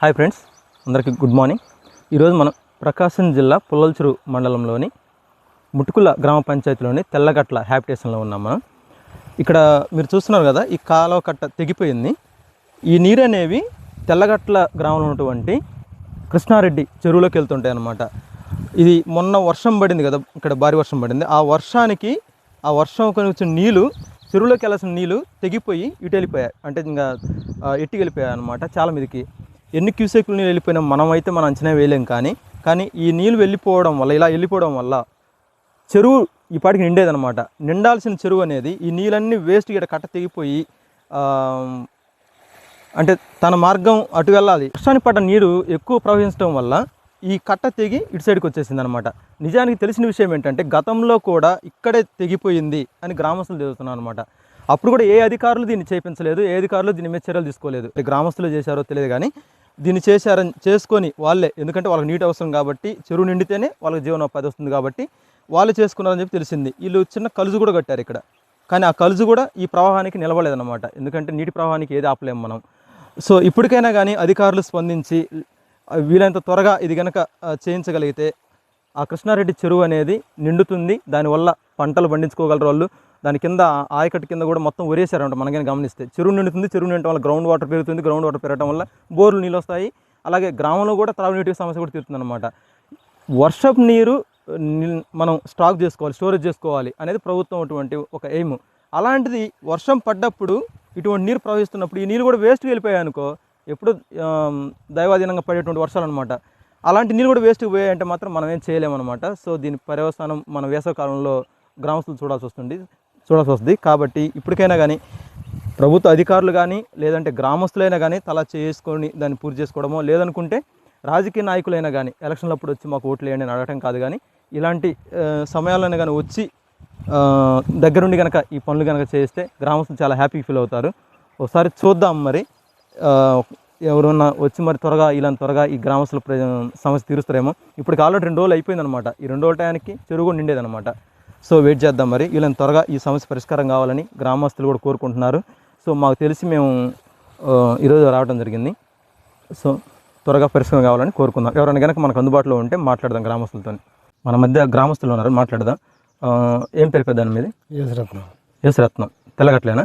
Hi friends అందరికీ good morning. ఈరోజు మనం ప్రకాశం జిల్లా పుల్లల్చురు మండలంలోని ముటుకుల గ్రామ పంచాయతీలోని తెల్లగట్ల హ్యాబిటేషన్లో ఉన్నాం మనం. ఇక్కడ మీరు చూస్తున్నారు కదా ఈ కాలువ కట్ట తెగిపోయింది. ఈ నీరు అనేవి తెల్లగట్ల గ్రామంలో ఉన్నటువంటి కృష్ణారెడ్డి చెరువులోకి వెళ్తుంటాయి అన్నమాట. ఇది మొన్న వర్షం పడింది కదా ఇక్కడ భారీ వర్షం పడింది. ఆ వర్షానికి ఆ వర్షం వచ్చిన నీళ్ళు చెరువులోకి వెళ్ళాల్సిన నీళ్ళు తెగిపోయి ఇటు వెళ్ళిపోయాయి. అంటే ఇంకా ఆ, ఎట్టి వెళ్ళిపోయాయి అనమాట చాలా మీదకి. ఎన్ని క్యూసెక్లు నీళ్ళు వెళ్ళిపోయినా మనమైతే మనం అంచనా వేయలేం కానీ కానీ ఈ నీళ్ళు వెళ్ళిపోవడం వల్ల ఇలా వెళ్ళిపోవడం వల్ల చెరువు ఈ పాటికి నిండాల్సిన చెరువు అనేది ఈ నీళ్ళన్నీ వేస్ట్ ఇక్కడ కట్ట తెగిపోయి అంటే తన మార్గం అటు వెళ్ళాలి. వర్షానికి పడ్డ నీరు ఎక్కువ ప్రవహించడం వల్ల ఈ కట్ట తెగి ఇటు సైడ్కి వచ్చేసింది అనమాట నిజానికి తెలిసిన విషయం ఏంటంటే గతంలో కూడా ఇక్కడే తెగిపోయింది అని గ్రామస్తులు చదువుతున్నారు అనమాట అప్పుడు కూడా ఏ అధికారులు దీన్ని చేయించలేదు ఏ అధికారులు దీని మీద చర్యలు తీసుకోలేదు. గ్రామస్తులు చేశారో తెలియదు కానీ దీన్ని చేశారని చేసుకొని వాళ్ళే. ఎందుకంటే వాళ్ళకి నీటి అవసరం కాబట్టి చెరువు నిండితేనే వాళ్ళకి జీవనోపాధి వస్తుంది కాబట్టి వాళ్ళు చేసుకున్నారని చెప్పి తెలిసింది. వీళ్ళు చిన్న కలుజు కూడా కట్టారు ఇక్కడ. కానీ ఆ కలుజు కూడా ఈ ప్రవాహానికి నిలబడలేదన్నమాట ఎందుకంటే నీటి ప్రవాహానికి ఏది ఆపలేము మనం. సో ఇప్పటికైనా కానీ అధికారులు స్పందించి వీలైనంత త్వరగా ఇది కనుక చేయించగలిగితే ఆ కృష్ణారెడ్డి చెరువు అనేది నిండుతుంది. దానివల్ల పంటలు పండించుకోగలరు వాళ్ళు. దాని కింద ఆయకట్టు కింద కూడా మొత్తం ఒరేసారంట మనకైనా గమనిస్తే. చెరువు నిండుతుంది చెరువు నిండటం వల్ల గ్రౌండ్ వాటర్ పెరుగుతుంది గ్రౌండ్ వాటర్ పెరగడం వల్ల బోర్లు నీళ్ళు వస్తాయి అలాగే గ్రామంలో కూడా త్రాగునీటి సమస్య కూడా తీరుతుంది అనమాట వర్షపు నీరు మనం స్టాక్ చేసుకోవాలి స్టోరేజ్ చేసుకోవాలి అనేది ప్రభుత్వం అటువంటి ఒక ఎయిమ్ అలాంటిది వర్షం పడ్డప్పుడు ఇటువంటి నీరు ప్రవహిస్తున్నప్పుడు ఈ నీళ్ళు కూడా వేస్ట్ వెళ్ళిపోయాయి అనుకో ఎప్పుడు దైవాధీనంగా పడేటువంటి వర్షాలు అనమాట అలాంటి నీళ్ళు కూడా వేస్ట్కి పోయాయంటే మాత్రం మనం ఏం చేయలేమన్నమాట. సో దీని పర్యవసానం మన వేసవ కాలంలో గ్రామస్తులు చూడాల్సి వస్తుంది. చూడాల్సి వస్తుంది. కాబట్టి ఇప్పటికైనా కానీ ప్రభుత్వ అధికారులు కానీ లేదంటే గ్రామస్తులైనా కానీ తలా చేసుకొని దాన్ని పూర్తి చేసుకోవడమో లేదనుకుంటే రాజకీయ నాయకులైనా కానీ ఎలక్షన్లప్పుడు వచ్చి మాకు ఓట్లు వేయండి అని అడగటం కాదు కానీ ఇలాంటి సమయాలైనా సమయాల్లోనే కానీ వచ్చి దగ్గరుండి కనుక ఈ పనులు కనుక చేస్తే గ్రామస్తులు చాలా హ్యాపీ ఫీల్ అవుతారు. ఒకసారి చూద్దాం మరి ఎవరన్నా వచ్చి మరి త్వరగా ఇలా త్వరగా ఈ గ్రామస్తుల ప్ర సమస్య తీరుస్తారేమో. ఇప్పటికి ఆల్రెడీ రెండు రోజులు అయిపోయిందనమాట. ఈ రెండు రోజుల టయానికి చెరువు కూడా నిండేదనమాట. సో వెయిట్ చేద్దాం మరి. వీళ్ళని త్వరగా ఈ సమస్య పరిష్కారం కావాలని గ్రామస్తులు కూడా కోరుకుంటున్నారు. సో మాకు తెలిసి మేము ఈరోజు రావడం జరిగింది. సో త్వరగా పరిష్కారం కావాలని కోరుకుందాం. ఎవరైనా కనుక మనకు అందుబాటులో ఉంటే మాట్లాడదాం గ్రామస్తులతో మన మధ్య గ్రామస్తులు ఉన్నారు మాట్లాడదాం. ఏం పేరు పెద్ద మీది? యేసరత్నం యేసరత్నం తెల్లగట్లేనా?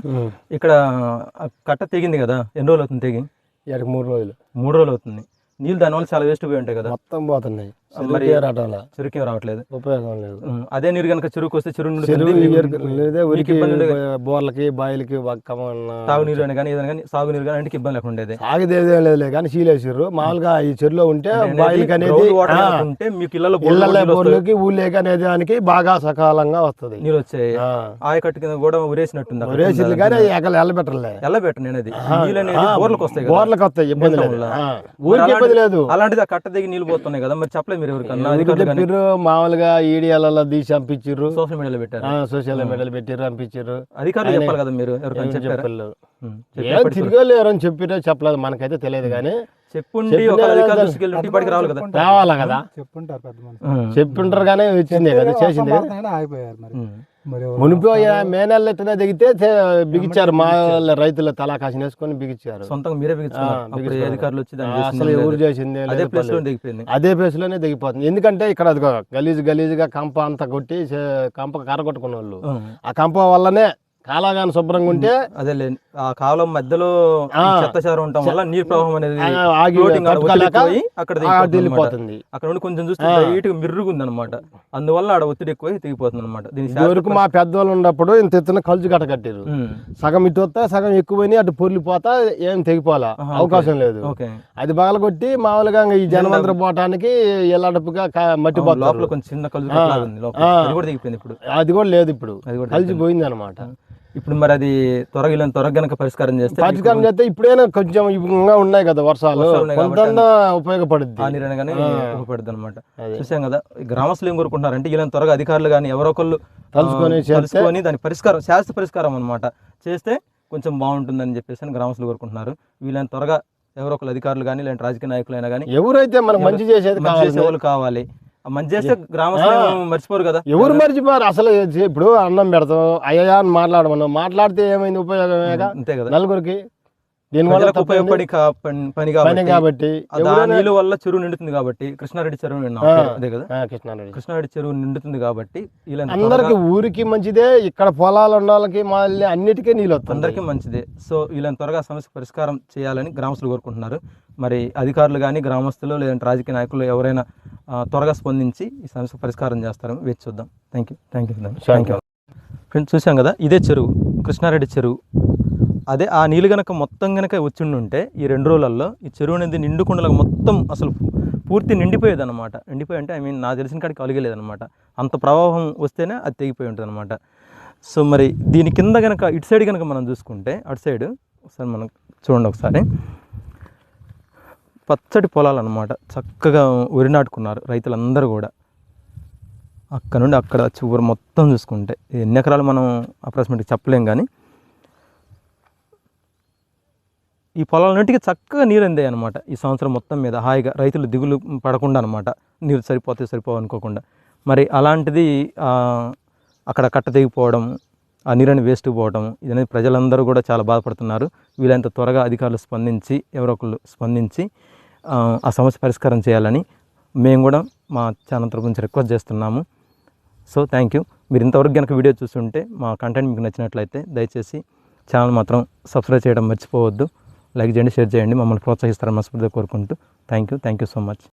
ఇక్కడ కట్ట తెగింది కదా ఎన్ని రోజులు అవుతుంది తెగి? మూడు రోజులు. మూడు రోజులు అవుతుంది. నీళ్ళు దానివల్ల చాలా వేస్ట్ పోయి ఉంటాయి కదా. మొత్తం పోతున్నాయి. మరి చెరుకేం రావట్లేదు. ఉపయోగం లేదు. అదే నీరు కనుక చెరువుకి వస్తే చెరువు లేదా. బోర్లకి బాయిలకి తాగునీరు అయినా కానీ ఏదైనా కానీ సాగునీరు కానీ ఇంటికి ఇబ్బంది లేకుండా ఉండేది. సాగుదేదేం లేదులే కానీ సీలేసారు మామూలుగా ఈ చెరువులో ఉంటే బాయిలకి అనేది ఉంటే మీకు ఇళ్ళలో ఇళ్ళ. బోర్లకి ఊళ్ళేకి అనేది దానికి బాగా సకాలంగా వస్తుంది. నీళ్ళు వచ్చాయి. ఆయకట్టు కింద కూడా ఉరేసినట్టుంది కింద. కానీ ఎక్కడ ఎల్లబెట్టలే ఎల్లబెట్ట నేను అది నీళ్ళు అనేది బోర్లకు వస్తాయి బోర్లకు వస్తాయి ఇబ్బంది లేదు. ఊరికి ఇబ్బంది లేదు. అలాంటిది ఆ కట్ట దిగి నీళ్ళు పోతున్నాయి కదా. మరి చెప్పలేదు మీరు ఎవరికన్నా మామూలుగా ఈడియాలలో తీసి పంపించారు సోషల్ మీడియాలో పెట్టారు? సోషల్ మీడియాలో పెట్టారు పంపించారు అధికారులు చెప్పాలి కదా మీరు ఎవరికైనా చెప్పలేదు. ఉం. ఏం తిరగలేరని చెప్పిరో చెప్పలేదు మనకైతే తెలియదు కానీ చెప్పుండి రావాలి కదా? రావాలా కదా? చెప్పుంటారు పెద్ద. చెప్పింటారు కానీ వచ్చింది కదా చేసింది ఆగిపోయారు మరి. ఉం. మరి ఎవరు- మునిపో మే నెల ఎత్తున దిగితే బిగించారు మా రైతులు తలా కాసిన వేసుకొని బిగించారు సొంతంగా మీరే బిగించుకున్నారు. అధికారులు వచ్చి అసలు ఎవరు. చేసింది అదే ప్లేస్లో. దిగిపోయింది అదే ప్లేస్లోనే దిగిపోతుంది ఎందుకంటే ఇక్కడ అదిగో గలీజు గలీజుగా కంప అంతా కొట్టి కంప కరగొట్టుకున్న వాళ్ళు. ఆ కంప వల్లనే కాలాగాని శుభ్రంగా ఉంటే అదే ఆ కాలం మధ్యలో ఆ. ఈ చెత్త చారం ఉండటం వల్ల నీరు ప్రవాహం అనేది అక్కడ. వెళ్ళిపోతుంది అక్కడ నుండి కొంచెం చూస్తే లైట్ మిర్రుగుంది అనమాట అందువల్ల ఆడ ఒత్తిడి ఎక్కువై తెగిపోతుంది అనమాట దీని ఇదివరకు మా పెద్దవాళ్ళు ఉన్నప్పుడు ఇంత ఎత్తున కలుజు కట్ట కట్టారు సగం ఇటు వస్తా సగం ఎక్కువని అటు పొర్లిపోతా ఏం తెగిపోలా అవకాశం లేదు. అది పగలగొట్టి మామూలుగా ఇంకా ఈ జనమందర పోవటానికి ఎల్లడపుగా క- మట్టి లోపల కొంచెం చిన్న ఆ. అది కూడా దిగిపోయింది ఇప్పుడు. అది కూడా లేదు ఇప్పుడు. కలిసి పోయింది అనమాట ఇప్పుడు మరి అది త్వరగా ఇలా త్వరగా గనక పరిష్కారం చేస్తే పరిష్కారం చేస్తే ఇప్పుడైనా కొంచెం ఇంకా ఉన్నాయి కదా వర్షాలు. ఉపయోగపడుద్ది. ఆ నీరు అనగానే ఉపయోగపడుతుంది అనమాట. చూసాం కదా గ్రామస్తులు ఏం కోరుకుంటున్నారంటే ఇలా త్వరగా అధికారులు కానీ ఎవరో ఒకళ్ళు తలుచుకొని దాని పరిష్కారం శాస్త్ర పరిష్కారం అనమాట చేస్తే కొంచెం బాగుంటుందని చెప్పేసి అని గ్రామస్తులు కోరుకుంటున్నారు. వీళ్ళని త్వరగా ఎవరో ఒకళ్ళు అధికారులు కానీ లేదంటే రాజకీయ నాయకులైనా కానీ ఎవరైతే మనకు మంచి చేసేది మంచి వాళ్ళు కావాలి. మంచి చేస్తే గ్రామస్తులు మర్చిపోరు కదా. ఎవరు మర్చిపోరు? అసలు ఇప్పుడు అన్నం పెడతాం అయ్యా అని మాట్లాడమన్నాం మాట్లాడితే ఏమైంది ఉపయోగమేగా అంతే కదా. నలుగురికి? దీనివల్ల? ఉపయోగపడి కా- పని పని కాబట్టి నీళ్ళు వల్ల చెరువు నిండుతుంది కాబట్టి కృష్ణారెడ్డి చెరువు. అదే కదా? కృష్ణారెడ్డి. కృష్ణారెడ్డి చెరువు నిండుతుంది కాబట్టి అందరికి ఊరికి మంచిదే ఇక్కడ పొలాలు వాళ్ళకి మళ్ళీ అన్నిటికీ నీళ్ళు వస్తుంది. అందరికీ మంచిదే. సో వీళ్ళని త్వరగా సమస్య పరిష్కారం చేయాలని గ్రామస్తులు కోరుకుంటున్నారు. మరి అధికారులు కానీ గ్రామస్తులు లేదంటే రాజకీయ నాయకులు ఎవరైనా త్వరగా స్పందించి ఈ సమస్య పరిష్కారం చేస్తారని వేచి చూద్దాం. Thank you thank you thank you friends చూసాం కదా? ఇదే చెరువు కృష్ణారెడ్డి చెరువు. అదే ఆ నీళ్ళు కనుక మొత్తం కనుక వచ్చిండుంటే ఈ రెండు రోజులలో ఈ చెరువు అనేది నిండుకుండలకు మొత్తం అసలు పూర్తి నిండిపోయేది అనమాట నిండిపోయి అంటే ఐ మీన్ నాకు తెలిసిన కాడికి కలిగలేదన్నమాట అంత ప్రవాహం వస్తేనే అది తెగిపోయి ఉంటుంది అనమాట సో మరి దీని కింద కనుక ఇటు సైడ్ కనుక మనం చూసుకుంటే అటు సైడ్ ఒకసారి మనం చూడండి ఒకసారి. పచ్చటి పొలాలు అనమాట చక్కగా వరి నాటుకున్నారు రైతులందరూ కూడా. అక్కడ నుండి అక్కడ చివరి మొత్తం చూసుకుంటే ఎన్ని ఎకరాలు మనం అప్రాక్సిమేట్గా చెప్పలేం కానీ ఈ పొలాలన్నింటికి చక్కగా నీరు అందాయి అనమాట ఈ సంవత్సరం మొత్తం మీద హాయిగా రైతులు దిగులు పడకుండా అనమాట నీరు సరిపోతే సరిపోవు అనుకోకుండా. మరి అలాంటిది అక్కడ కట్ట తెగిపోవడం ఆ నీరని వేస్ట్ పోవడం ఇదనేది ప్రజలందరూ కూడా చాలా బాధపడుతున్నారు. వీలైనంత త్వరగా అధికారులు స్పందించి ఎవరో ఒకళ్ళు స్పందించి ఆ, ఆ సమస్య పరిష్కారం చేయాలని మేము కూడా మా ఛానల్ తరపు నుంచి రిక్వెస్ట్ చేస్తున్నాము. So thank you. మీరు ఇంతవరకు కనుక వీడియో చూస్తుంటే మా కంటెంట్ మీకు నచ్చినట్లయితే దయచేసి ఛానల్ మాత్రం సబ్స్క్రైబ్ చేయడం మర్చిపోవద్దు. లైక్ చేయండి షేర్ చేయండి. మమ్మల్ని ప్రోత్సహిస్తారని మనస్ఫూర్తిగా కోరుకుంటూ thank you thank you so much.